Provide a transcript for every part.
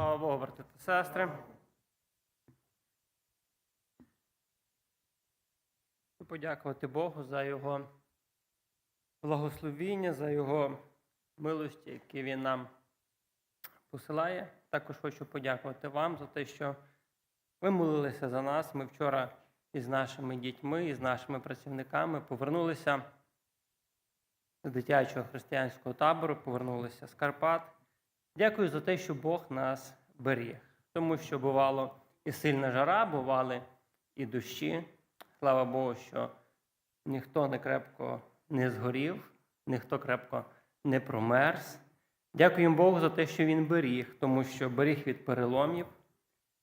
Слава Богу, брати та сестри. Подякувати Богу за Його благословіння, за Його милості, які Він нам посилає. Також хочу подякувати вам за те, що ви молилися за нас. Ми вчора із нашими дітьми, із нашими працівниками повернулися з дитячого християнського табору, повернулися з Карпат. Дякую за те, що Бог нас беріг, тому що бувало і сильна жара, бували і дощі. Слава Богу, що ніхто не крепко не згорів, ніхто крепко не промерз. Дякуємо Богу за те, що Він беріг, тому що беріг від переломів,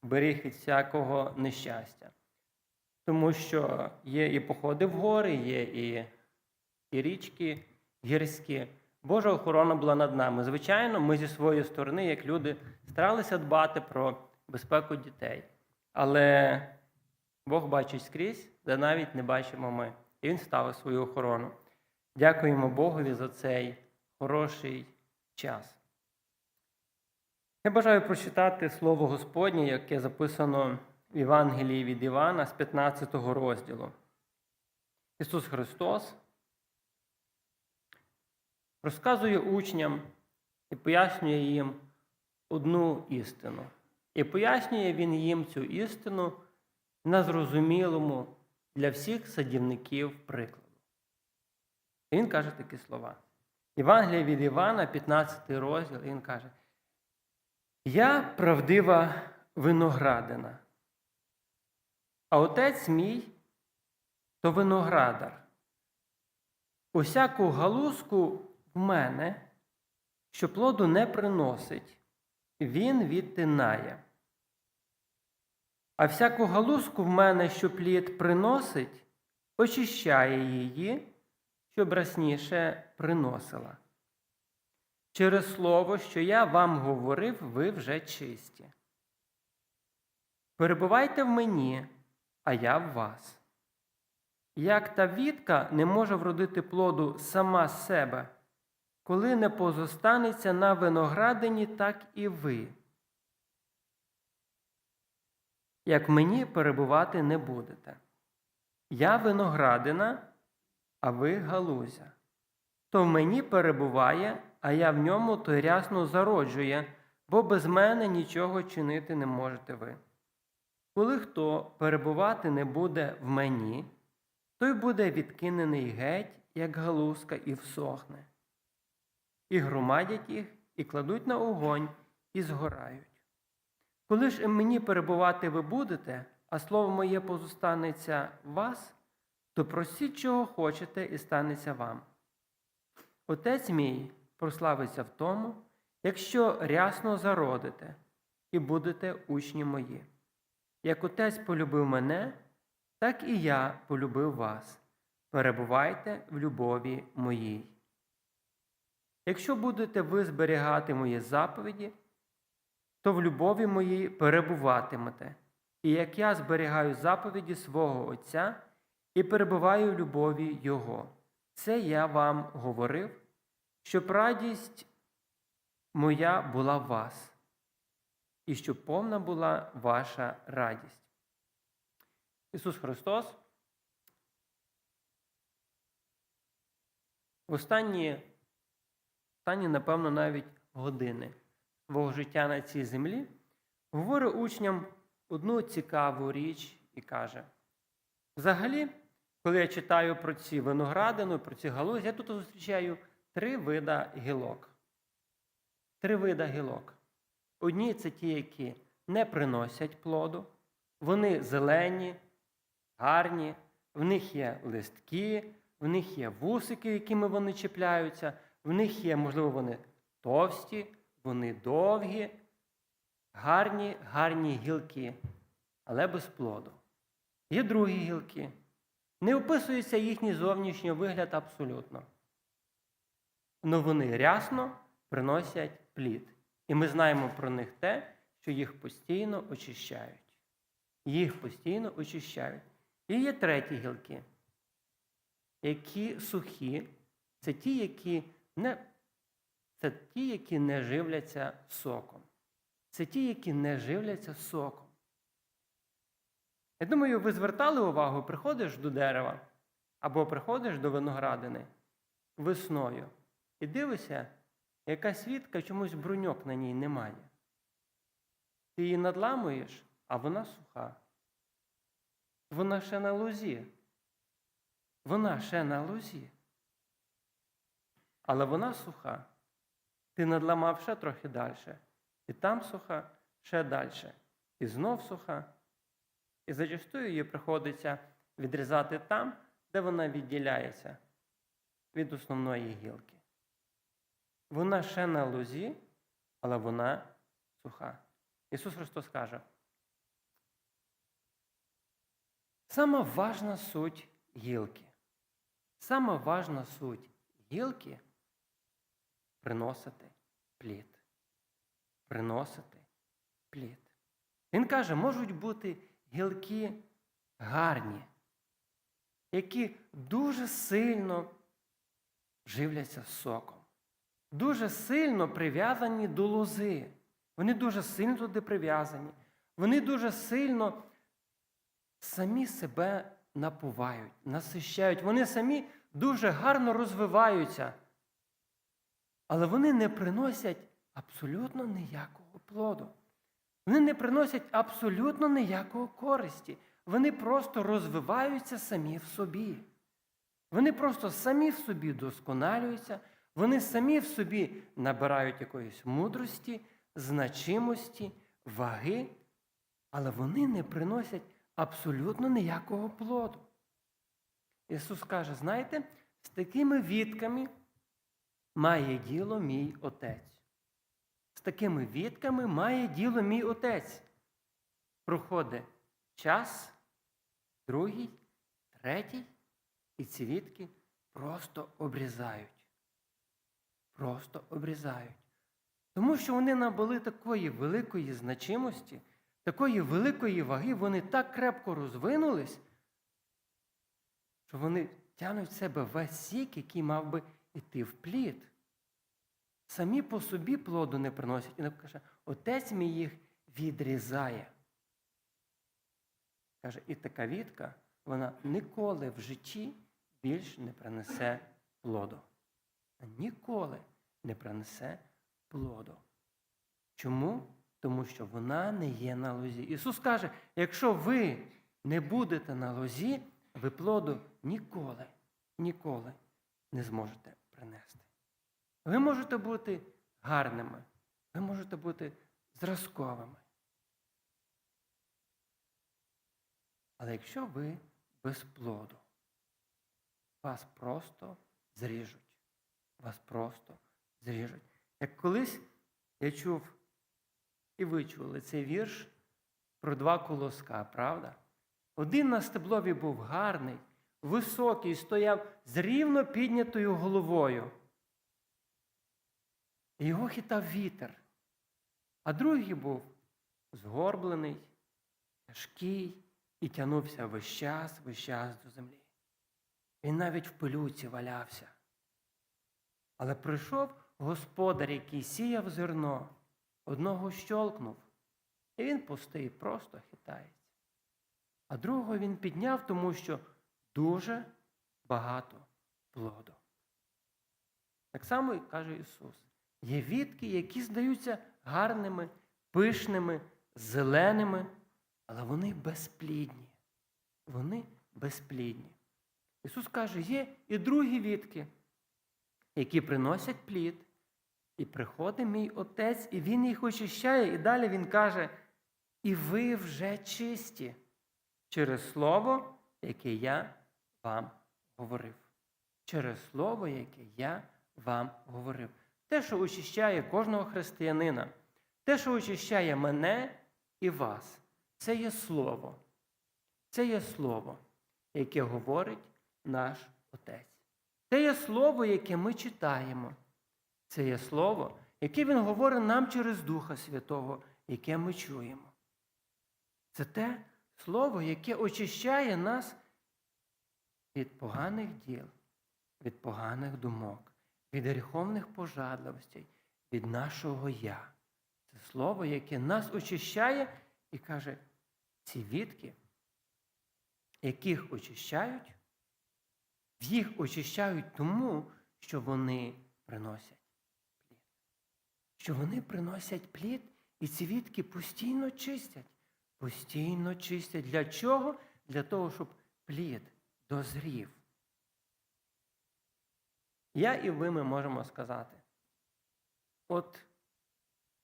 беріг від всякого нещастя. Тому що є і походи в гори, є і, і річки гірські. Божа охорона була над нами. Звичайно, ми зі своєї сторони, як люди, старалися дбати про безпеку дітей. Але Бог бачить скрізь, де навіть не бачимо ми. І Він ставив свою охорону. Дякуємо Богові за цей хороший час. Я бажаю прочитати Слово Господнє, яке записано в Євангелії від Івана з 15 розділу. Ісус Христос розказує учням і пояснює їм одну істину. І пояснює він їм цю істину на зрозумілому для всіх садівників прикладу. І він каже такі слова. Євангелія від Івана, 15 розділ, і він каже: Я правдива виноградина, а отець мій то виноградар. Усяку галузку мене, що плоду не приносить, він відтинає. А всяку галузку в мене, що плід приносить, очищає її, щоб рясніше приносила. Через слово, що я вам говорив, ви вже чисті. Перебувайте в мені, а я в вас. Як та вітка не може вродити плоду сама з себе, коли не позостанеться на виноградині, так і ви. Як мені перебувати не будете. Я виноградина, а ви галузя. То в мені перебуває, а я в ньому то рясно зароджує, бо без мене нічого чинити не можете ви. Коли хто перебувати не буде в мені, той буде відкинений геть, як галузка, і всохне. І громадять їх, і кладуть на огонь, і згорають. Коли ж мені перебувати ви будете, а слово моє позостанеться вас, то просіть, чого хочете, і станеться вам. Отець мій прославиться в тому, якщо рясно зародите і будете учні мої. Як отець полюбив мене, так і я полюбив вас. Перебувайте в любові моїй. Якщо будете ви зберігати мої заповіді, то в любові моїй перебуватимете, і як я зберігаю заповіді свого Отця і перебуваю в любові Його. Це я вам говорив, щоб радість моя була в вас, і щоб повна була ваша радість. Ісус Христос в останні, останні, напевно, навіть години свого життя на цій землі говорить учням одну цікаву річ і каже: взагалі, коли я читаю про ці виноградину, про ці галузі, я тут зустрічаю три вида гілок. Три вида гілок. Одні це ті, які не приносять плоду, вони зелені гарні, в них є листки, в них є вусики, якими вони чіпляються, в них є, можливо, вони товсті, вони довгі, гарні, гарні гілки, але без плоду. Є другі гілки. Не описується їхній зовнішній вигляд абсолютно. Але вони рясно приносять плід. І ми знаємо про них те, що їх постійно очищають. Їх постійно очищають. І є треті гілки, які сухі, це ті, які не, це ті, які не живляться соком. це ті, які не живляться соком. Я думаю, ви звертали увагу, приходиш до дерева або приходиш до виноградини весною і дивишся, яка свідка чомусь бруньок на ній немає. Ти її надламуєш, а вона суха. Вона ще на лозі. Вона ще на лозі. Але вона суха. Ти надламав ще трохи далі. І там суха, ще далі. І знов суха. І зачастую її приходиться відрізати там, де вона відділяється від основної гілки. Вона ще на лозі, але вона суха. Ісус Христос каже, сама важна суть гілки. Сама важна суть гілки приносити плід. Приносити плід. Він каже, можуть бути гілки гарні, які дуже сильно живляться соком, дуже сильно прив'язані до лози. Вони дуже сильно туди прив'язані. Вони дуже сильно самі себе напувають, насищають. Вони самі дуже гарно розвиваються. Але вони не приносять абсолютно ніякого плоду. Вони не приносять абсолютно ніякого користі. Вони просто розвиваються самі в собі. Вони просто самі в собі досконалюються, вони самі в собі набирають якоїсь мудрості, значимості, ваги, але вони не приносять абсолютно ніякого плоду. Ісус каже: знаєте, з такими відками має діло мій Отець. З такими відками має діло мій Отець. Проходить час, другий, третій, і ці відки просто обрізають. Просто обрізають. Тому що вони набули такої великої значимості, такої великої ваги, вони так крепко розвинулись, що вони тянуть в себе весь сік, який мав би йти в плід. Самі по собі плоду не приносять. І каже, отець мій їх відрізає. Каже, і така відка, вона ніколи в житті більш не принесе плоду. Ніколи не принесе плоду. Чому? Тому що вона не є на лозі. Ісус каже, якщо ви не будете на лозі, ви плоду ніколи, ніколи не зможете принести. Ви можете бути гарними, ви можете бути зразковими. Але якщо ви без плоду, вас просто зріжуть. Вас просто зріжуть. Як колись я чув, і ви чули цей вірш про два колоска, правда? Один на стеблові був гарний, високий, стояв з рівно піднятою головою. І його хитав вітер. А другий був згорблений, тяжкий і тягнувся весь час, весь час до землі. Він навіть в пилюці валявся. Але прийшов господар, який сіяв зерно, одного щолкнув, і він пустий, просто хитається. А другого він підняв, тому що дуже багато плоду. Так само каже Ісус: є відки, які здаються гарними, пишними, зеленими, але вони безплідні. Вони безплідні. Ісус каже, є і другі відки, які приносять плід, і приходить мій Отець, і Він їх очищає, і далі Він каже, і ви вже чисті через Слово, яке я вам говорив. Через Слово, яке я вам говорив. Те, що очищає кожного християнина, те, що очищає мене і вас, це є Слово. Це є Слово, яке говорить наш Отець. Це є Слово, яке ми читаємо. Це є Слово, яке Він говорить нам через Духа Святого, яке ми чуємо. Це те Слово, яке очищає нас від поганих діл, від поганих думок, від гріховних пожадливостей, від нашого я. Це слово, яке нас очищає і каже, ці відки, яких очищають, їх очищають тому, що вони приносять плід. Що вони приносять плід, і ці відки постійно чистять. Постійно чистять. Для чого? Для того, щоб плід дозрів. Я і ви ми можемо сказати. От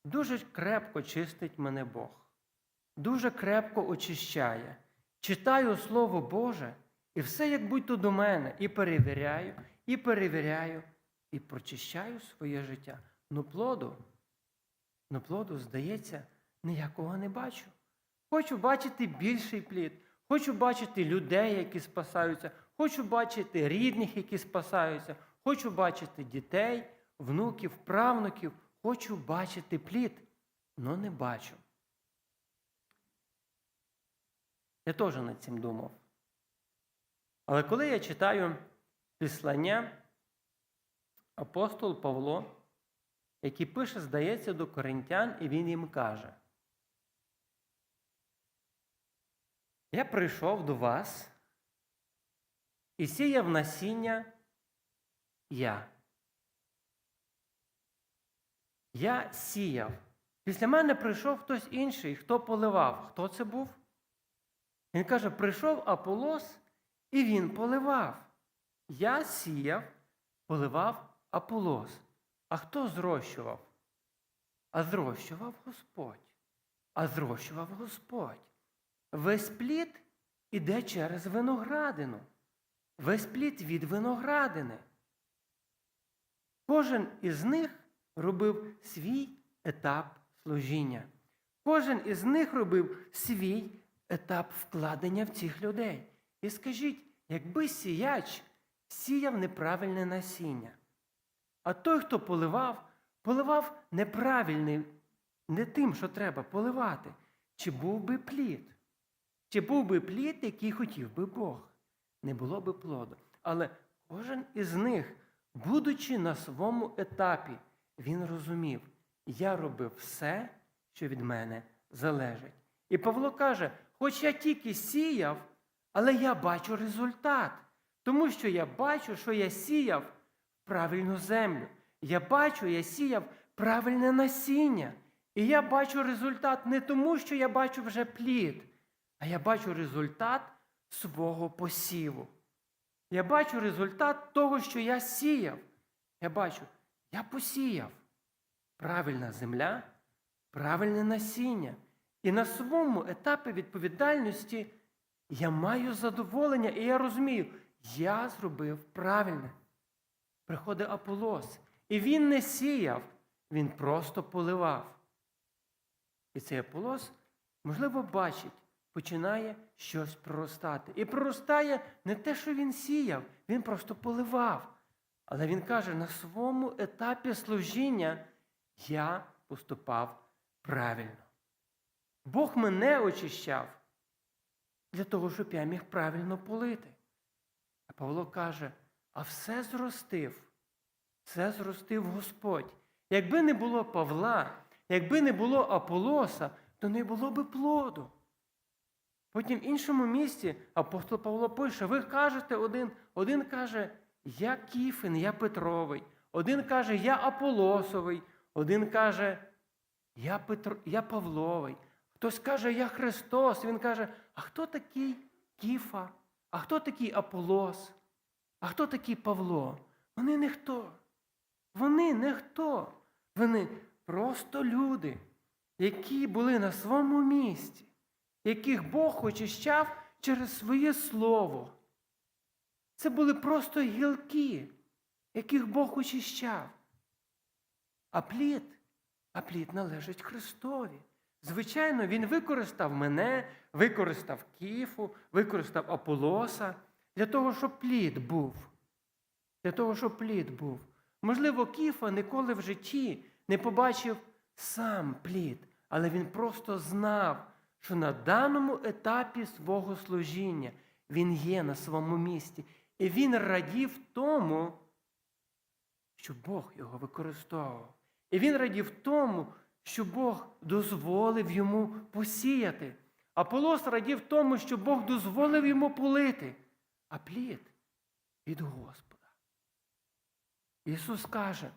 дуже крепко чистить мене Бог, дуже крепко очищає. Читаю Слово Боже, і все як будь-то до мене, і перевіряю, і перевіряю, і прочищаю своє життя. Ну плоду, ну плоду, здається, ніякого не бачу. Хочу бачити більший плід, хочу бачити людей, які спасаються, хочу бачити рідних, які спасаються, хочу бачити дітей, внуків, правнуків, хочу бачити плід, але не бачу. Я теж над цим думав. Але коли я читаю післання, апостол Павло, який пише, здається, до коринтян, і він їм каже: Я прийшов до вас і сіяв насіння я. Я сіяв. Після мене прийшов хтось інший, хто поливав. Хто це був? Він каже: прийшов Аполос, і він поливав. Я сіяв, поливав Аполос. А хто зрощував? А зрощував Господь. А зрощував Господь. Весь плід іде через виноградину. Весь плід від виноградини. Кожен із них робив свій етап служіння. Кожен із них робив свій етап вкладення в цих людей. І скажіть, якби сіяч сіяв неправильне насіння, а той, хто поливав, поливав неправильним, не тим, що треба поливати, чи був би плід? Чи був би плід, який хотів би Бог? Не було би плоду. Але кожен із них, будучи на своєму етапі, він розумів, я робив все, що від мене залежить. І Павло каже: хоч я тільки сіяв, але я бачу результат. Тому що я бачу, що я сіяв правильну землю. Я бачу, я сіяв правильне насіння. І я бачу результат не тому, що я бачу вже плід, а я бачу результат свого посіву. Я бачу результат того, що я сіяв. Я бачу, я посіяв правильна земля, правильне насіння. І на своєму етапі відповідальності я маю задоволення, і я розумію, я зробив правильне. Приходить Аполос, і він не сіяв, він просто поливав. І цей Аполос, можливо, бачить, починає щось проростати. І проростає не те, що він сіяв, він просто поливав. Але він каже, на своєму етапі служіння я поступав правильно. Бог мене очищав для того, щоб я міг правильно полити. А Павло каже, а все зростив, все зростив Господь. Якби не було Павла, якби не було Аполоса, то не було би плоду. Потім в іншому місці апостол Павло пише, ви кажете один, один каже, я Кіфин, я Петровий, один каже, я Аполосовий, один каже, я, Петро, я Павловий. Хтось каже, я Христос. Він каже, а хто такий Кіфа? А хто такий Аполос? А хто такий Павло? Вони не хто. Вони не хто. Вони просто люди, які були на своєму місці, яких Бог очищав через своє слово. Це були просто гілки, яких Бог очищав. А плід, а плід належить Христові. Звичайно, Він використав мене, використав Кіфу, використав Аполоса для того, щоб плід був. Для того, щоб плід був. Можливо, Кіфа ніколи в житті не побачив сам плід, але він просто знав, що на даному етапі свого служіння він є на своєму місці. І він радів тому, що Бог його використовував. І він радів тому, що Бог дозволив йому посіяти. Аполос радів тому, що Бог дозволив йому полити, а плід від Господа. Ісус каже,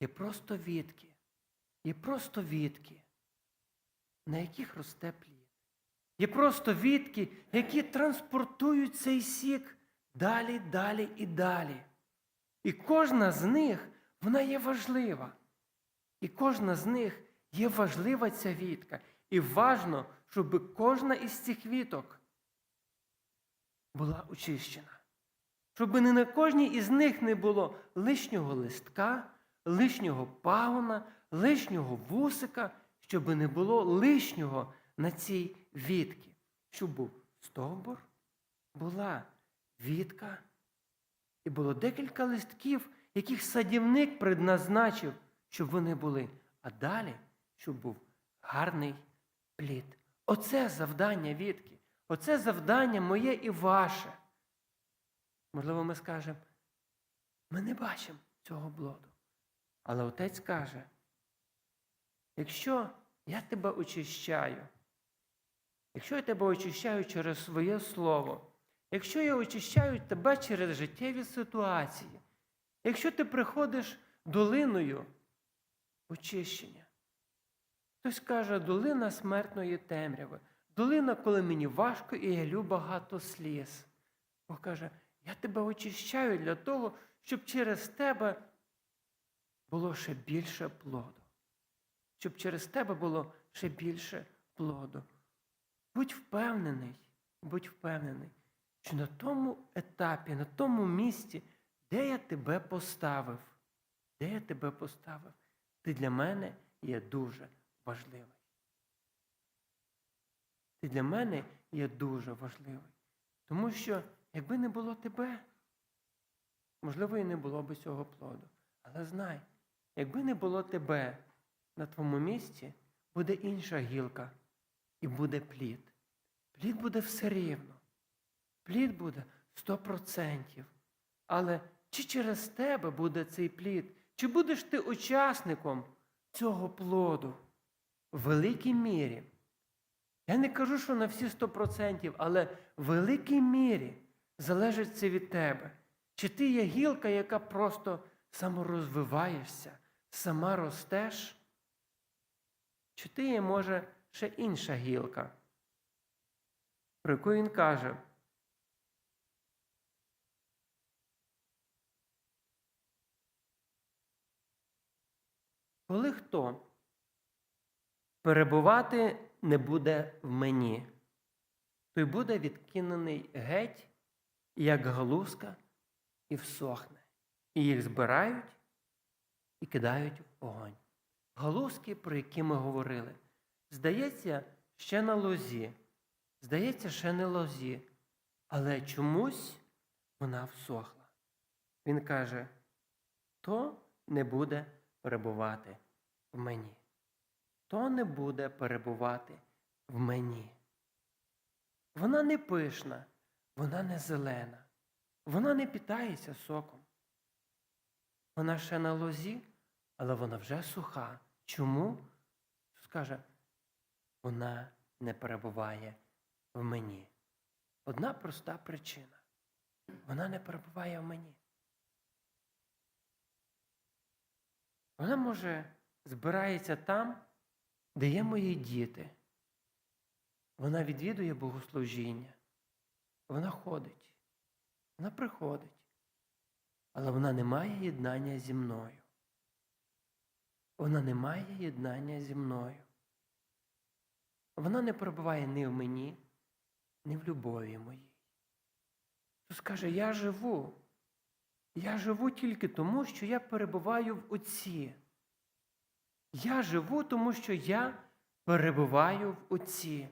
є просто вітки, є просто вітки, на яких росте плід. Є просто вітки, які транспортують цей сік далі, далі і далі. І кожна з них, вона є важлива. І кожна з них є важлива ця вітка. І важно, щоб кожна із цих віток була очищена. Щоб не на кожній із них не було лишнього листка, лишнього пагона, лишнього вусика, щоб не було лишнього на цій вітці. Щоб був стовбур, була вітка, і було декілька листків, яких садівник предназначив, щоб вони були. А далі, щоб був гарний плід. Оце завдання вітки. Оце завдання моє і ваше. Можливо, ми скажемо, ми не бачимо цього блоду. Але отець каже, якщо я тебе очищаю, якщо я тебе очищаю через своє слово, якщо я очищаю тебе через життєві ситуації, якщо ти приходиш долиною очищення, хтось каже, долина смертної темряви, долина, коли мені важко і я лю багато сліз. Бог каже, я тебе очищаю для того, щоб через тебе було ще більше плоду. Щоб через тебе було ще більше плоду. Будь впевнений, будь впевнений, що на тому етапі, на тому місці, де я тебе поставив, де я тебе поставив, ти для мене є дуже важливий. Ти для мене є дуже важливий. Тому що, якби не було тебе, можливо, і не було б цього плоду. Але знай, якби не було тебе на твоєму місці, буде інша гілка і буде плід. Плід буде все рівно. Плід буде 100%. Але чи через тебе буде цей плід, чи будеш ти учасником цього плоду в великій мірі? Я не кажу, що на всі 100%, але в великій мірі залежить це від тебе. Чи ти є гілка, яка просто саморозвиваєшся, сама ростеш? Чи ти є, може, ще інша гілка, про яку він каже? Коли хто перебувати не буде в мені, той буде відкинений геть, як галузка, і всохне. І їх збирають і кидають в огонь. Галузки, про які ми говорили, здається, ще на лозі, здається, ще не лозі, але чомусь вона всохла. Він каже, то не буде перебувати в мені то не буде перебувати в мені. Вона не пишна, вона не зелена, вона не питається соком. Вона ще на лозі, але вона вже суха. Чому? Скаже, вона не перебуває в мені. Одна проста причина. Вона не перебуває в мені. Вона може збирається там, де є мої діти. Вона відвідує богослужіння. Вона ходить, вона приходить, але вона не має єднання зі мною. Вона не має єднання зі мною. Вона не перебуває ні в мені, ні в любові моїй. Ісус каже, я живу. Я живу тільки тому, що я перебуваю в Отці. Я живу, тому що я перебуваю в Отці.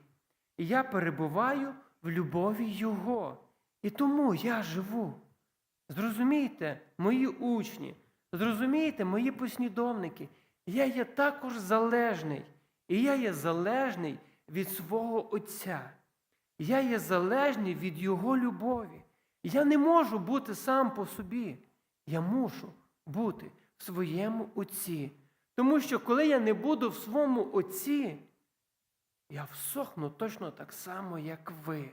Я перебуваю в любові Його. І тому я живу. Зрозумійте, мої учні, зрозумійте, мої послідовники, я є також залежний. І я є залежний від свого Отця. Я є залежний від Його любові. Я не можу бути сам по собі. Я мушу бути в своєму Отці. Тому що коли я не буду в своєму отці, я всохну точно так само, як ви.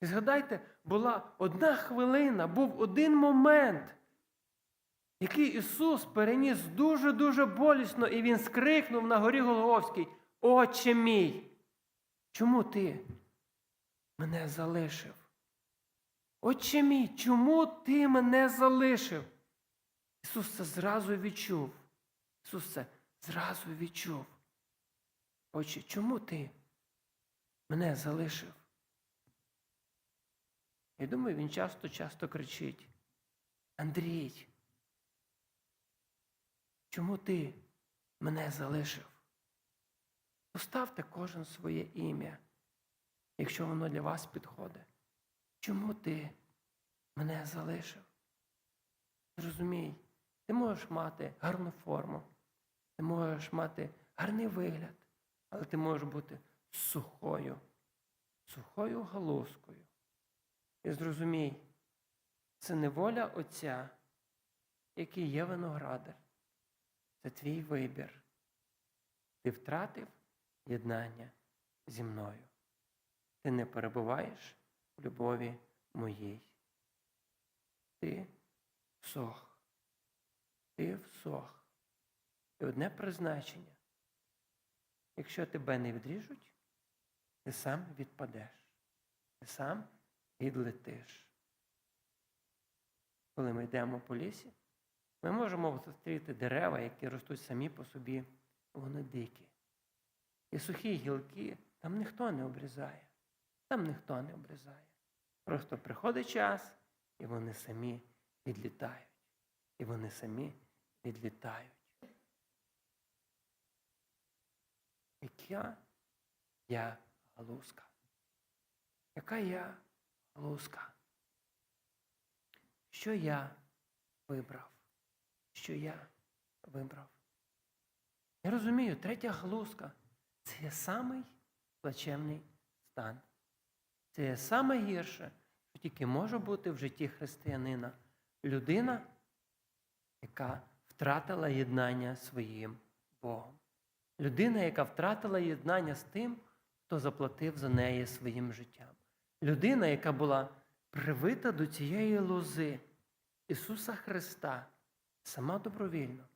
І згадайте, була одна хвилина, був один момент, який Ісус переніс дуже-дуже болісно, і Він скрикнув на горі Голговській, Отче мій, чому ти мене залишив? Отче мій, чому ти мене залишив? Ісус це зразу відчув. Ісус це зразу відчув. Отче, чому ти мене залишив? Я думаю, він часто-часто кричить: Андрій, чому ти мене залишив? Поставте кожен своє ім'я, якщо воно для вас підходить. Чому ти мене залишив? Зрозумій, ти можеш мати гарну форму, ти можеш мати гарний вигляд, але ти можеш бути сухою, сухою галузкою. І зрозумій, це не воля Отця, який є виноградар. Це твій вибір. Ти втратив єднання зі мною. Ти не перебуваєш в любові моїй. Ти всох. Ти всох. І одне призначення. Якщо тебе не відріжуть, ти сам відпадеш. Ти сам відлетиш. Коли ми йдемо по лісі, ми можемо зустріти дерева, які ростуть самі по собі, вони дикі. І сухі гілки там ніхто не обрізає. Там ніхто не обрізає. Просто приходить час, і вони самі відлітають. І вони самі відлітають. Яка я галузка? Яка я галузка? Що я вибрав? Що я вибрав? Я розумію, третя галузка це є самий плачевний стан. Це є саме гірше, що тільки може бути в житті християнина. Людина, яка втратила єднання своїм Богом. Людина, яка втратила єднання з тим, хто заплатив за неї своїм життям. Людина, яка була привита до цієї лози Ісуса Христа, сама добровільно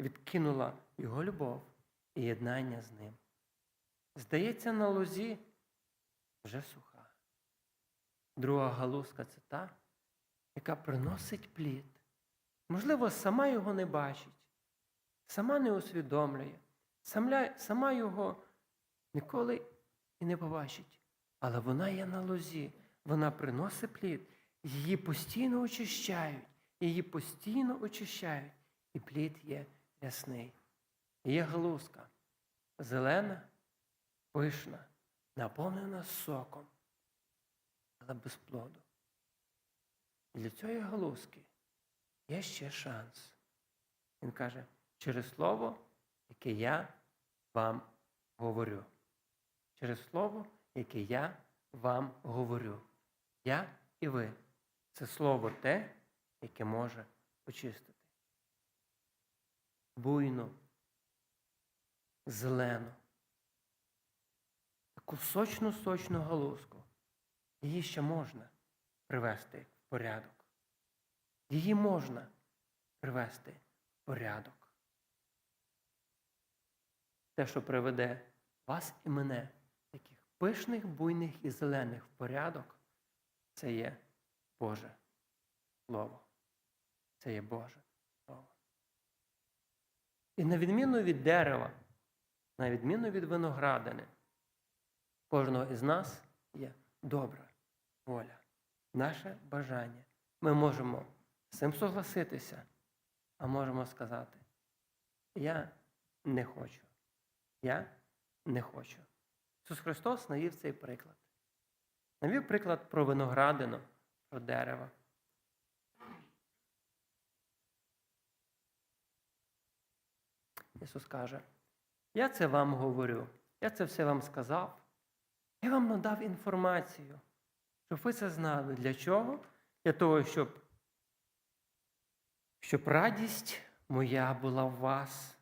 відкинула Його любов і єднання з Ним. Здається, на лозі вже суха. Друга галузка це та, яка приносить плід. Можливо, сама його не бачить, сама не усвідомлює, сама, його ніколи і не побачить. Але вона є на лозі, вона приносить плід, її постійно очищають, її постійно очищають, і плід є рясний. Є галузка зелена, пишна, наповнена соком, але без плоду. Для цієї галузки є ще шанс. Він каже, через слово, яке я вам говорю. Через слово, яке я вам говорю. Я і ви. Це слово те, яке може очистити. Буйно, зелену, таку сочну-сочну галузку. Її ще можна привести в порядок. Її можна привести в порядок. Те, що приведе вас і мене, таких пишних, буйних і зелених в порядок, це є Боже Слово. Це є Боже Слово. І на відміну від дерева, на відміну від виноградини, кожного із нас є добра воля, наше бажання. Ми можемо з цим согласитися, а можемо сказати, я не хочу. Я не хочу. Ісус Христос навів цей приклад. Навів приклад про виноградину, про дерево. Ісус каже, я це вам говорю, я це все вам сказав. Я вам надав інформацію, щоб ви це знали. Для чого? Для того, щоб, щоб радість моя була в вас,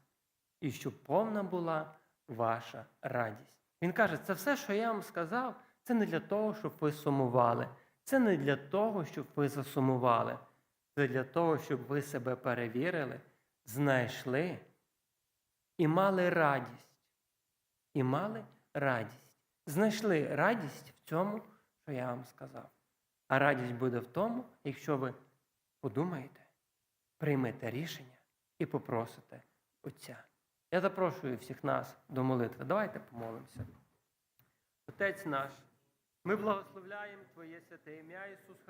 і щоб повна була ваша радість. Він каже, це все, що я вам сказав, це не для того, щоб ви сумували. Це не для того, щоб ви засумували. Це для того, щоб ви себе перевірили, знайшли і мали радість. І мали радість. Знайшли радість в цьому, що я вам сказав. А радість буде в тому, якщо ви подумаєте, приймете рішення і попросите Отця. Я запрошую всіх нас до молитви. Давайте помолимося. Отець наш, ми благословляємо Твоє святе ім'я Ісус Христос.